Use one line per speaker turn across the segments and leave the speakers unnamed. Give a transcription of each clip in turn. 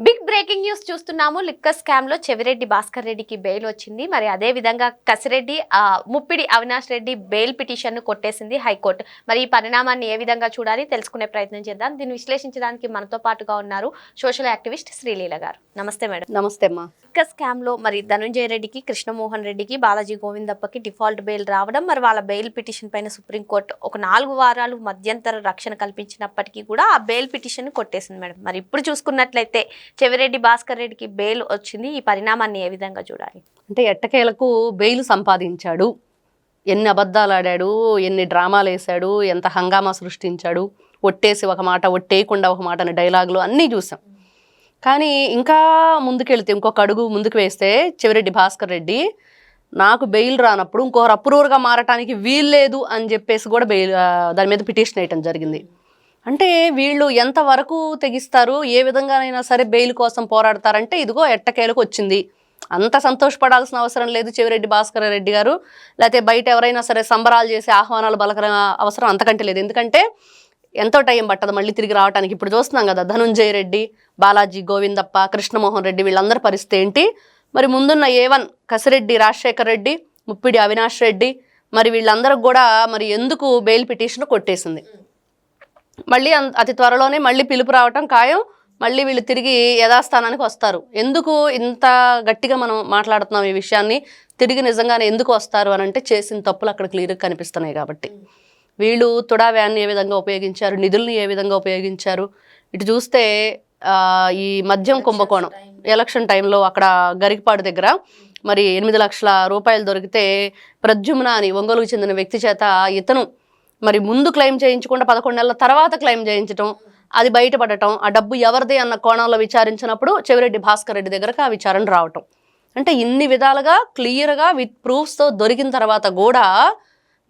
Big breaking news చూస్తున్నాము. Liquor స్కామ్లో చెవిరెడ్డి భాస్కర్ రెడ్డికి బెయిల్ వచ్చింది. మరి అదే విధంగా కసిరెడ్డి ఆ, ముప్పిడి అవినాష్ రెడ్డి బెయిల్ పిటిషన్ను కొట్టేసింది హైకోర్టు. మరి ఈ పరిణామాన్ని ఏ విధంగా చూడాలి తెలుసుకునే ప్రయత్నం చేద్దాం. దీన్ని విశ్లేషించడానికి మనతో పాటుగా ఉన్నారు సోషల్ యాక్టివిస్ట్ శ్రీలీల గారు. నమస్తే మేడం.
నమస్తే అమ్మా.
లిక్కర్ స్కామ్లో మరి ధనుంజయ రెడ్డికి కృష్ణమోహన్ రెడ్డికి బాలాజీ గోవిందప్పకి డిఫాల్ట్ బెయిల్ రావడం మరి వాళ్ళ బెయిల్ పిటిషన్ పైన సుప్రీంకోర్టు ఒక నాలుగు వారాలు మధ్యంతర రక్షణ కల్పించినప్పటికీ కూడా ఆ బెయిల్ పిటిషన్ కొట్టేసింది మేడం. మరి ఇప్పుడు చూసుకున్నట్లయితే చెవిరెడ్డి భాస్కర్ రెడ్డికి బెయిల్ వచ్చింది. ఈ పరిణామాన్ని ఏ విధంగా చూడాలి?
అంటే ఎట్టకేలకు బెయిల్ సంపాదించాడు. ఎన్ని అబద్ధాలు ఆడాడు ఎన్ని డ్రామాలు వేశాడు ఎంత హంగామా సృష్టించాడు. ఒట్టేసి ఒక మాట ఒట్టేయకుండా ఒక మాట అనే డైలాగులు అన్నీ చూసాం. కానీ ఇంకా ముందుకెళ్తే ఇంకొక అడుగు ముందుకు వేస్తే చెవిరెడ్డి భాస్కర్ రెడ్డి నాకు బెయిల్ రానప్పుడు ఇంకొకరు అప్రూవర్గా మారటానికి వీల్లేదు అని చెప్పేసి కూడా బెయిల్ దాని మీద పిటిషన్ వేయటం జరిగింది. అంటే వీళ్ళు ఎంతవరకు తెగిస్తారు ఏ విధంగానైనా సరే బెయిల్ కోసం పోరాడతారంటే ఇదిగో ఎట్టకేలకు వచ్చింది. అంత సంతోషపడాల్సిన అవసరం లేదు చెవిరెడ్డి భాస్కర్ రెడ్డి గారు. లేకపోతే బయట ఎవరైనా సరే సంబరాలు చేసి ఆహ్వానాలు బలకర అవసరం అంతకంటే లేదు. ఎందుకంటే ఎంతో టైం పట్టదు మళ్ళీ తిరిగి రావడానికి ఇప్పుడు చూస్తున్నాం కదా ధనుంజయ రెడ్డి బాలాజీ గోవిందప్ప కృష్ణమోహన్ రెడ్డి వీళ్ళందరి పరిస్థితి ఏంటి? మరి ముందున్న ఏవన్ కసిరెడ్డి రాజశేఖర్ రెడ్డి ముప్పిడి అవినాష్ రెడ్డి మరి వీళ్ళందరికి కూడా మరి ఎందుకు బెయిల్ పిటిషన్ కొట్టేసింది? మళ్ళీ అతి త్వరలోనే మళ్ళీ పిలుపు రావటం ఖాయం. మళ్ళీ వీళ్ళు తిరిగి యథాస్థానానికి వస్తారు. ఎందుకు ఇంత గట్టిగా మనం మాట్లాడుతున్నాం ఈ విషయాన్ని? తిరిగి నిజంగానే ఎందుకు వస్తారు అని అంటే చేసిన తప్పులు అక్కడ క్లియర్గా కనిపిస్తున్నాయి కాబట్టి. వీళ్ళు తుడా వ్యాన్ని ఏ విధంగా ఉపయోగించారు? నిధుల్ని ఏ విధంగా ఉపయోగించారు? ఇటు చూస్తే ఈ మద్యం కుంభకోణం. ఎలక్షన్ టైంలో అక్కడ గరికపాడు దగ్గర మరి ఎనిమిది లక్షల రూపాయలు దొరికితే ప్రద్యుమ్న అని ఒంగోలుకు చెందిన వ్యక్తి చేత ఇతను మరి ముందు క్లెయిమ్ చేయించకుండా పదకొండు నెలల తర్వాత క్లెయిమ్ చేయించడం అది బయటపడటం ఆ డబ్బు ఎవరిది అన్న కోణంలో విచారించినప్పుడు చెవిరెడ్డి భాస్కర్ రెడ్డి దగ్గరకు ఆ విచారణ రావటం. అంటే ఇన్ని విధాలుగా క్లియర్గా విత్ ప్రూఫ్స్తో దొరికిన తర్వాత కూడా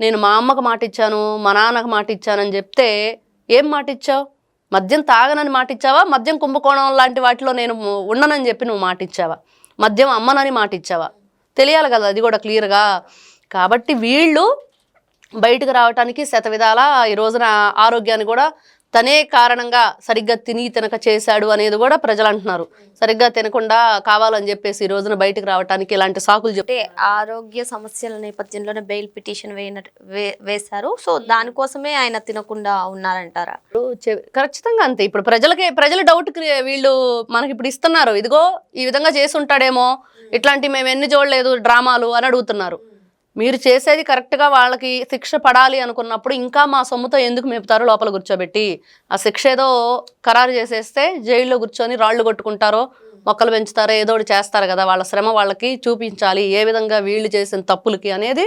నేను మా అమ్మకు మాట ఇచ్చాను మా నాన్నకు మాట ఇచ్చానని చెప్తే ఏం మాట ఇచ్చావు మద్యం తాగనని మాట ఇచ్చావా మద్యం కుంభకోణం లాంటి వాటిలో నేను ఉండనని చెప్పి నువ్వు మాట ఇచ్చావా మద్యం అమ్మనని మాట ఇచ్చావా తెలియాలి కదా అది కూడా క్లియర్గా. కాబట్టి వీళ్ళు బయటకు రావటానికి శత విధాల ఈ రోజున ఆరోగ్యాన్ని కూడా తనే కారణంగా సరిగ్గా తిని తినక చేశాడు అనేది కూడా ప్రజలు అంటున్నారు. సరిగ్గా తినకుండా కావాలని చెప్పేసి ఈ రోజున బయటకు రావటానికి ఇలాంటి సాకులు చెప్తే
ఆరోగ్య సమస్యల నేపథ్యంలోనే బెయిల్ పిటిషన్ వేశారు. సో దానికోసమే ఆయన తినకుండా ఉన్నారంటారా?
ఖచ్చితంగా అంతే. ఇప్పుడు ప్రజలకి ప్రజల డౌట్ వీళ్ళు మనకి ఇప్పుడు ఇస్తున్నారు. ఇదిగో ఈ విధంగా చేసి ఉంటాడేమో ఇట్లాంటి మేము ఎన్ని చూడలేదు డ్రామాలు అని అడుగుతున్నారు. మీరు చేసేది కరెక్ట్గా వాళ్ళకి శిక్ష పడాలి అనుకున్నప్పుడు ఇంకా మా సొమ్ముతో ఎందుకు మేపుతారో లోపల కూర్చోబెట్టి. ఆ శిక్ష ఏదో ఖరారు చేసేస్తే జైల్లో కూర్చొని రాళ్ళు కొట్టుకుంటారో మొక్కలు పెంచుతారో ఏదో ఒకటి చేస్తారు కదా. వాళ్ళ శ్రమ వాళ్ళకి చూపించాలి ఏ విధంగా వీళ్ళు చేసిన తప్పులకి అనేది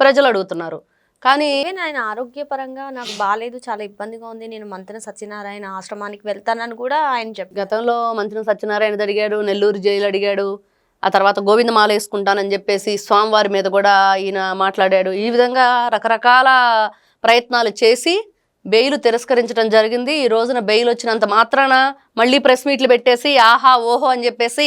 ప్రజలు అడుగుతున్నారు. కానీ
ఆయన ఆరోగ్యపరంగా నాకు బాగాలేదు చాలా ఇబ్బందిగా ఉంది. నేను మంతెన సత్యనారాయణ ఆశ్రమానికి వెళ్తానని కూడా ఆయన చెప్పారు.
గతంలో మంత్రి సత్యనారాయణ అడిగాడు నెల్లూరు జైలు అడిగాడు ఆ తర్వాత గోవింద మాల వేసుకుంటానని చెప్పేసి స్వామివారి మీద కూడా ఈయన మాట్లాడాడు. ఈ విధంగా రకరకాల ప్రయత్నాలు చేసి బెయిల్ తిరస్కరించడం జరిగింది. ఈ రోజున బెయిల్ వచ్చినంత మాత్రాన మళ్ళీ ప్రెస్ మీట్లు పెట్టేసి ఆహా ఓహో అని చెప్పేసి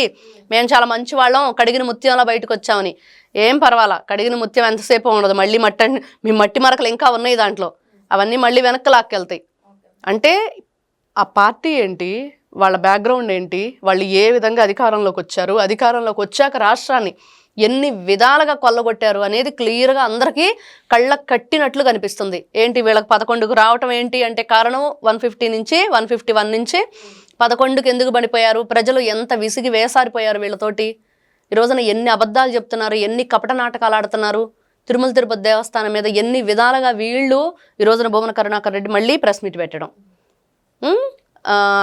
మేము చాలా మంచి వాళ్ళం కడిగిన ముత్యంలో బయటకు వచ్చామని. ఏం పర్వాలా కడిగిన ముత్యం ఎంతసేపు ఉండదు. మళ్ళీ మట్టి మీ మట్టి మరకలు ఇంకా ఉన్నాయి దాంట్లో. అవన్నీ మళ్ళీ వెనక్కి లాక్కెళ్తాయి. అంటే ఆ పార్టీ ఏంటి? వాళ్ళ బ్యాక్గ్రౌండ్ ఏంటి? వాళ్ళు ఏ విధంగా అధికారంలోకి వచ్చారు? అధికారంలోకి వచ్చాక రాష్ట్రాన్ని ఎన్ని విధాలుగా కొల్లగొట్టారు అనేది క్లియర్గా అందరికీ కళ్ళకు కట్టినట్లు కనిపిస్తుంది. ఏంటి వీళ్ళకి పదకొండుకు రావటం ఏంటి అంటే కారణం? వన్ ఫిఫ్టీ నుంచి వన్ ఫిఫ్టీ వన్ నుంచి పదకొండుకి ఎందుకు పడిపోయారు? ప్రజలు ఎంత విసిగి వేసారిపోయారు వీళ్ళతోటి? ఈ రోజున ఎన్ని అబద్ధాలు చెప్తున్నారు? ఎన్ని కపట నాటకాలు ఆడుతున్నారు? తిరుమల తిరుపతి దేవస్థానం మీద ఎన్ని విధాలుగా వీళ్ళు ఈ రోజున భువన కరుణాకర్ రెడ్డి మళ్ళీ ప్రెస్ మీట్ పెట్టడం.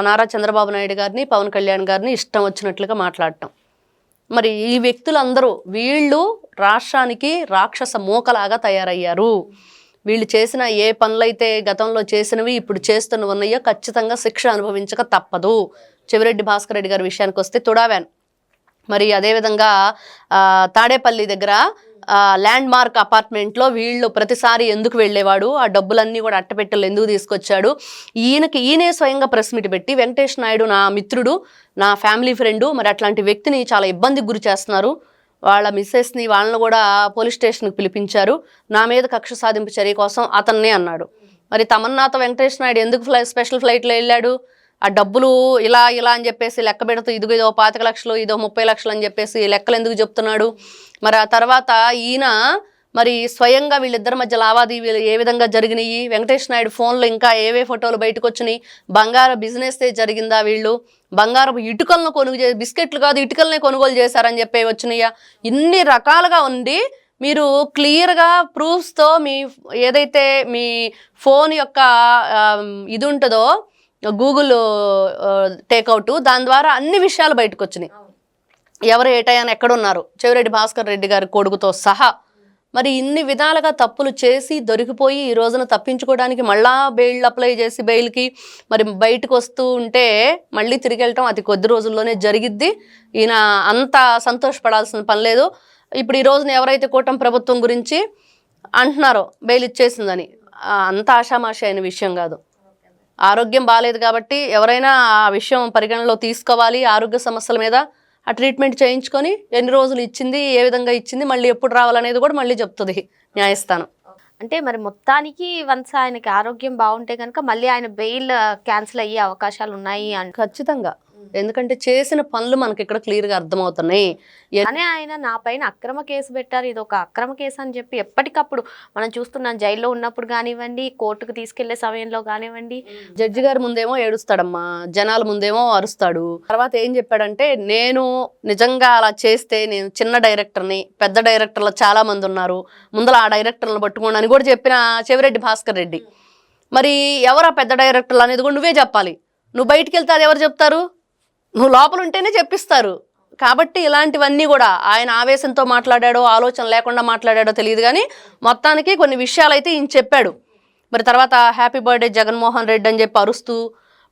నారా చంద్రబాబు నాయుడు గారిని పవన్ కళ్యాణ్ గారిని ఇష్టం వచ్చినట్లుగా మాట్లాడటం. మరి ఈ వ్యక్తులందరూ వీళ్ళు రాష్ట్రానికి రాక్షస మూకలాగా తయారయ్యారు. వీళ్ళు చేసిన ఏ పనులైతే గతంలో చేసినవి ఇప్పుడు చేస్తున్న ఉన్నాయో ఖచ్చితంగా శిక్ష అనుభవించక తప్పదు. చెవిరెడ్డి భాస్కర్ రెడ్డి గారి విషయానికి వస్తే తుడావాన్. మరి అదేవిధంగా తాడేపల్లి దగ్గర ల్యాండ్ మార్క్ అపార్ట్మెంట్లో వీళ్ళు ప్రతిసారి ఎందుకు వెళ్ళేవాడు? ఆ డబ్బులన్నీ కూడా అట్టపెట్టెలు ఎందుకు తీసుకొచ్చాడు? ఈయనకి ఈయనే స్వయంగా ప్రెస్ మీట్ పెట్టి వెంకటేష్ నాయుడు నా మిత్రుడు నా ఫ్యామిలీ ఫ్రెండు మరి అట్లాంటి వ్యక్తిని చాలా ఇబ్బందికి గురి చేస్తున్నారు. వాళ్ళ మిస్సెస్ని వాళ్ళని కూడా పోలీస్ స్టేషన్కి పిలిపించారు. నా మీద కక్ష సాధింపు చర్య కోసం అతన్నే అన్నాడు. మరి తమన్నాతో వెంకటేష్ నాయుడు ఎందుకు ఫ్లై స్పెషల్ ఫ్లైట్లో వెళ్ళాడు? ఆ డబ్బులు ఇలా ఇలా అని చెప్పేసి లెక్క పెడుతూ ఇదిగో ఇదో పాతిక లక్షలు ఇదో ముప్పై లక్షలు అని చెప్పేసి లెక్కలు ఎందుకు చెప్తున్నాడు? మరి ఆ తర్వాత ఈయన మరి స్వయంగా వీళ్ళిద్దరి మధ్య లావాదేవీలు ఏ విధంగా జరిగినాయి? వెంకటేష్ నాయుడు ఫోన్లో ఇంకా ఏవే ఫోటోలు బయటకు వచ్చినాయి? బంగారు బిజినెస్ జరిగిందా వీళ్ళు? బంగారపు ఇటుకలను కొనుగోలు చే బిస్కెట్లు కాదు ఇటుకలనే కొనుగోలు చేశారని చెప్పి వచ్చినాయా? ఇన్ని రకాలుగా ఉండి మీరు క్లియర్గా ప్రూఫ్స్తో మీ ఏదైతే మీ ఫోన్ యొక్క ఇది ఉంటుందో గూగుల్ టేక్అవుట్ దాని ద్వారా అన్ని విషయాలు బయటకు వచ్చినాయి ఎవరు ఏటయ్యాని ఎక్కడున్నారు? చెవిరెడ్డి భాస్కర్ రెడ్డి గారి కొడుకుతో సహా. మరి ఇన్ని విధాలుగా తప్పులు చేసి దొరికిపోయి ఈ రోజున తప్పించుకోవడానికి మళ్ళా బెయిల్ అప్లై చేసి బెయిల్కి మరి బయటకు వస్తూ ఉంటే మళ్ళీ తిరిగి వెళ్ళటం అది కొద్ది రోజుల్లోనే జరిగిద్ది. ఈయన అంత సంతోషపడాల్సిన పని లేదు. ఇప్పుడు ఈ రోజున ఎవరైతే కూటమి ప్రభుత్వం గురించి అంటున్నారో బెయిల్ ఇచ్చేసిందని అంత ఆషామాషి అయిన విషయం కాదు. ఆరోగ్యం బాగాలేదు కాబట్టి ఎవరైనా ఆ విషయం పరిగణలో తీసుకోవాలి ఆరోగ్య సమస్యల మీద ఆ ట్రీట్మెంట్ చేయించుకొని ఎన్ని రోజులు ఇచ్చింది ఏ విధంగా ఇచ్చింది మళ్ళీ ఎప్పుడు రావాలనేది కూడా మళ్ళీ చెప్తుంది న్యాయస్థానం.
అంటే మరి మొత్తానికి వన్స్ ఆయనకి ఆరోగ్యం బాగుంటే కనుక మళ్ళీ ఆయన బెయిల్ క్యాన్సిల్ అయ్యే అవకాశాలు ఉన్నాయి అంట
ఖచ్చితంగా. ఎందుకంటే చేసిన పనులు మనకి ఇక్కడ క్లియర్గా అర్థమవుతున్నాయి. ఎ-
కానీ ఆయన నా పైన అక్రమ కేసు పెట్టారు. ఇది ఒక అక్రమ కేసు అని చెప్పి ఎప్పటికప్పుడు మనం చూస్తున్నాం. జైల్లో ఉన్నప్పుడు కానివ్వండి కోర్టుకు తీసుకెళ్ళే సమయంలో కానివ్వండి.
జడ్జి గారి ముందేమో ఏడుస్తాడమ్మా. జనాల ముందేమో అరుస్తాడు. తర్వాత ఏం చెప్పాడంటే నేను నిజంగా అలా చేస్తే నేను చిన్న డైరెక్టర్ని పెద్ద డైరెక్టర్లు చాలా మంది ఉన్నారు. ముందర ఆ డైరెక్టర్లను పట్టుకోండి అని కూడా చెప్పిన చెవిరెడ్డి భాస్కర్ రెడ్డి. మరి ఎవరా పెద్ద డైరెక్టర్లు అనేది కూడా నువ్వే చెప్పాలి. నువ్వు బయటికి వెళ్తే అది ఎవరు చెప్తారు? నువ్వు లోపల ఉంటేనే చెప్పిస్తారు. కాబట్టి ఇలాంటివన్నీ కూడా ఆయన ఆవేశంతో మాట్లాడాడో ఆలోచన లేకుండా మాట్లాడాడో తెలియదు కానీ మొత్తానికి కొన్ని విషయాలు అయితే ఈయన చెప్పాడు. మరి తర్వాత హ్యాపీ బర్త్డే జగన్మోహన్ రెడ్డి అని చెప్పి అరుస్తూ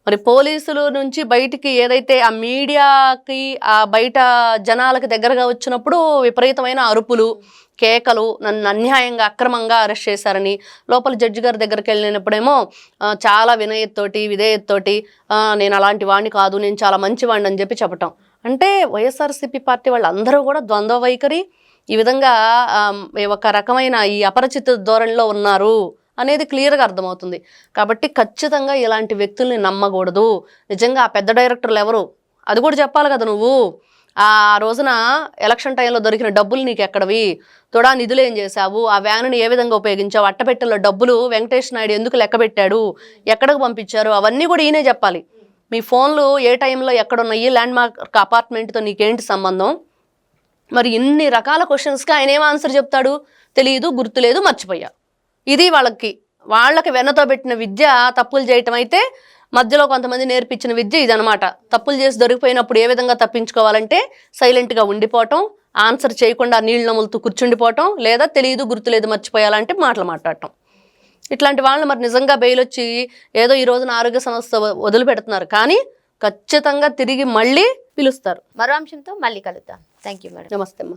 మరి పోలీసుల నుంచి బయటికి ఏదైతే ఆ మీడియాకి ఆ బయట జనాలకు దగ్గరగా వచ్చినప్పుడు విపరీతమైన అరుపులు కేకలు నన్ను అన్యాయంగా అక్రమంగా అరెస్ట్ చేశారని లోపల జడ్జి గారి దగ్గరికి వెళ్ళినప్పుడేమో చాలా వినయత్తోటి విధేయత్తోటి నేను అలాంటి వాడిని కాదు నేను చాలా మంచివాడిని అని చెప్పి చెప్పటం. అంటే వైఎస్ఆర్సీపీ పార్టీ వాళ్ళందరూ కూడా ద్వంద్వ వైఖరి ఈ విధంగా ఒక రకమైన ఈ అపరిచిత ధోరణిలో ఉన్నారు అనేది క్లియర్గా అర్థమవుతుంది. కాబట్టి ఖచ్చితంగా ఇలాంటి వ్యక్తుల్ని నమ్మకూడదు. నిజంగా ఆ పెద్ద డైరెక్టర్లు ఎవరు? అది కూడా చెప్పాలి కదా నువ్వు. ఆ రోజున ఎలక్షన్ టైంలో దొరికిన డబ్బులు నీకు ఎక్కడవి తొడా నిధులు ఏం చేశావు? ఆ వ్యానుని ఏ విధంగా ఉపయోగించావు? అట్టపెట్టెలో డబ్బులు వెంకటేష్ నాయుడు ఎందుకు లెక్క పెట్టాడు? ఎక్కడికి పంపించారు? అవన్నీ కూడా ఈయనే చెప్పాలి. మీ ఫోన్లు ఏ టైంలో ఎక్కడున్నాయి? ల్యాండ్ మార్క్ అపార్ట్మెంట్తో నీకేంటి సంబంధం? మరి ఇన్ని రకాల క్వశ్చన్స్కి ఆయన ఏం ఆన్సర్ చెప్తాడు? తెలియదు గుర్తులేదు మర్చిపోయా. ఇది వాళ్ళకి వాళ్ళకి వెన్నతో పెట్టిన విద్య తప్పులు చేయటం అయితే మధ్యలో కొంతమంది నేర్పించిన విద్య ఇదనమాట తప్పులు చేసి దొరికిపోయినప్పుడు ఏ విధంగా తప్పించుకోవాలంటే సైలెంట్గా ఉండిపోవటం ఆన్సర్ చేయకుండా నీళ్ళు నములుతూ కూర్చుండిపోవటం లేదా తెలియదు గుర్తులేదు మర్చిపోయాలంటే మాటలు మాట్లాడటం. ఇట్లాంటి వాళ్ళని మరి నిజంగా బెయిల్ వచ్చి ఏదో ఈ రోజున ఆరోగ్య సంస్థ వదిలిపెడుతున్నారు. కానీ ఖచ్చితంగా తిరిగి మళ్ళీ పిలుస్తారు.
మరో అంశంతో మళ్ళీ కలుద్దాం. థ్యాంక్ యూ మేడం
నమస్తే అమ్మా.